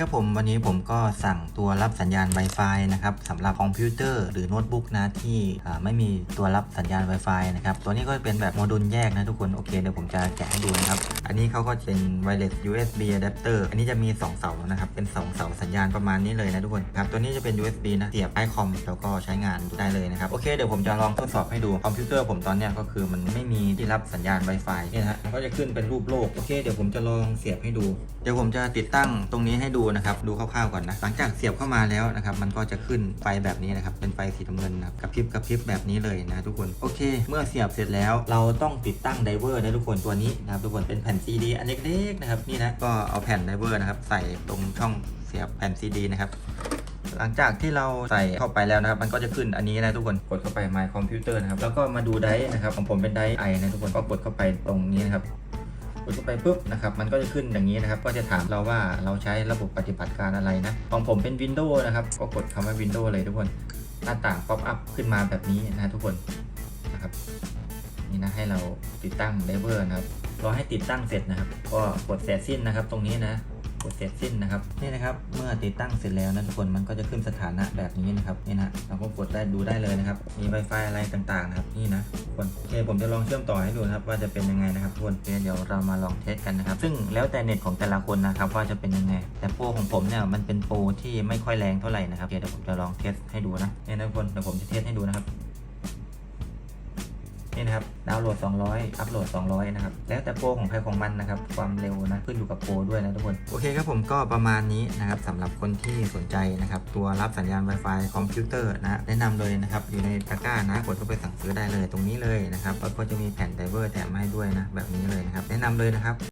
ครับผมวันนี้ผมก็สั่งตัวรับสัญญาณ Wi-Fi นะครับสำหรับคอมพิวเตอร์หรือโน้ตบุ๊กนะที่ไม่มีตัวรับสัญญาณ Wi-Fi นะครับตัวนี้ก็เป็นแบบโมดูลแยกนะทุกคนโอเคเดี๋ยวผมจะแกะให้ดูนะครับ อันนี้เขาก็เป็น wireless USB adapter อันนี้จะมี 2 เสานะครับเป็น 2 เสาสัญญาณประมาณนี้เลยนะทุกคนครับตัวนี้จะเป็น USB นะเสียบไอคอมแล้วก็ใช้งานได้เลยนะครับโอเคเดี๋ยวผมจะลองทดสอบให้ดูคอมพิวเตอร์ผมตอนเนี้ยก็คือมันไม่มีที่รับสัญญาณ Wi-Fi เนี่ยนะฮะมันก็จะขึ้นเป็นรูปโลกโอเคเดี๋ยวผมจะลองเสียบให้ดู เดี๋ยวผมจะติดตั้งตรงนี้ให้ดูนะครับดูคร่าวๆก่อนนะหลังจากเสียบเข้ามาแล้วนะครับมันก็จะขึ้นไฟแบบนี้นะครับเป็นไฟสีน้ำเงินนะครับกระพริบกระพริบแบบนี้เลยนะทุกคนโอเค เมื่อเสียบเสร็จแล้วเราต้องติดตั้งไดเวอร์นะทุกคนตัวนี้นะครับทุกคนเป็นแผ่นซีดีอันเล็กๆนะครับนี่นะก็เอาแผ่นไดเวอร์นะครับใส่ตรงช่องเสียบแผ่นซีดีนะครับหลังจากที่เราใส่เข้าไปแล้วนะครับ มันก็จะขึ้นอันนี้นะทุกคนกดเข้าไป My Computer นะครับ แล้วก็มาดูไดร์นะครับของผมเป็นไดร์ไอนะทุกคนก็กดเข้าไปตรงนี้นะครับ กดเข้าไปปุ๊บนะครับมันก็จะขึ้นอย่างนี้นะครับ ก็จะถามเราว่าเราใช้ระบบปฏิบัติการอะไรนะของผมเป็น Windows นะครับก็กดคำว่า Windows เลยทุกคนหน้าต่างป๊อปอัพขึ้นมาแบบนี้นะทุกคนนะครับนี่นะให้เราติดตั้งไดเวอร์นะครับรอให้ติดตั้งเสร็จนะครับ ก็กดเสร็จสิ้นนะครับตรงนี้นะ กดเสร็จสิ้นนะครับนี่นะครับเมื่อติดตั้งเสร็จแล้วนะทุกคนมันก็จะขึ้นสถานะแบบนี้นะครับนี่นะเราก็กดได้ดูได้เลยนะครับมี Wi-Fi อะไรต่างๆนะครับนี่นะทุกคนโอเคผมจะลองเชื่อมต่อให้ดูนะครับว่าจะเป็นยังไงนะครับทุกคนเดี๋ยวเรามาลองเทสกันนะครับซึ่งแล้วแต่เน็ตของแต่ละคนนะครับว่าจะเป็นยังไง แต่โปรของผมเนี่ยมันเป็นโปรที่ไม่ค่อยแรงเท่าไหร่นะครับโอเคเดี๋ยวผมจะลองเทสให้ดูนะนี่นะทุกคนเดี๋ยวผมจะเทสให้ดูนะครับ นี่นะครับดาวน์โหลด 200 อัพโหลด 200 นะครับ แล้วแต่โปรของใครของมันนะครับ ความเร็วนะ ขึ้นอยู่กับโปรด้วยนะทุกคน โอเคครับผมก็ประมาณนี้นะครับสำหรับคนที่สนใจนะครับ ตัวรับสัญญาณ Wi-Fi คอมพิวเตอร์นะ แนะนำเลยนะครับ อยู่ในตะกร้านะ กดเข้าไปสั่งซื้อได้เลยตรงนี้เลยนะครับ แล้วก็จะมีแผ่นไดเวอร์แถมมาให้ด้วยนะ แบบนี้เลยนะครับ แนะนำเลยนะครับ